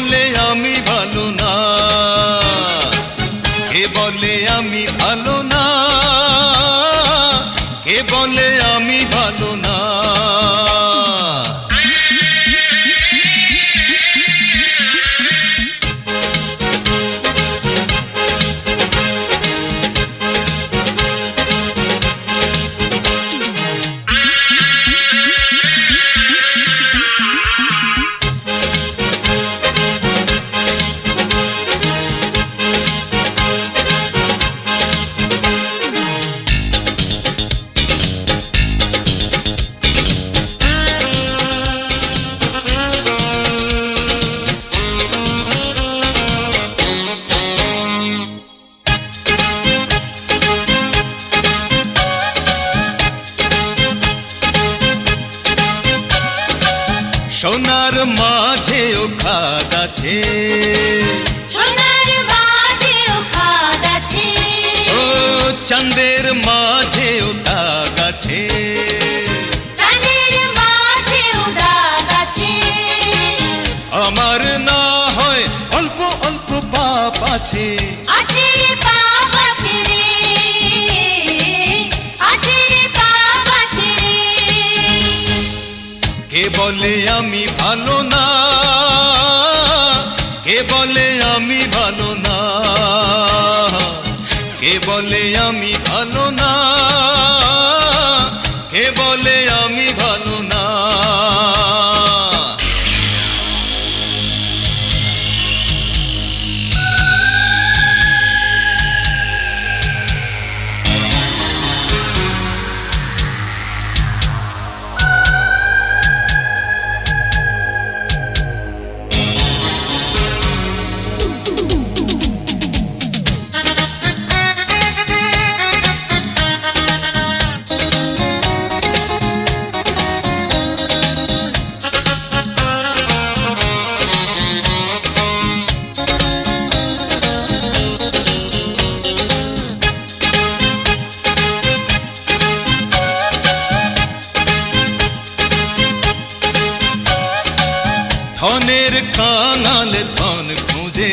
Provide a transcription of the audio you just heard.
বলে আমি ভালো না। সোনার মাঝেও খাদ আছে। সোনার বাজেও খাদ আছে। ও চাঁদের মাঝেও দাগ আছে। চাঁদের মাঝেও দাগ আছে। আমার না হয় অল্প অল্প পাপ আছে। বলে আমি ভালো না কে বলে আমি ভালো না কে বলে আমি ধনের কাঙাল ধন খুঁজে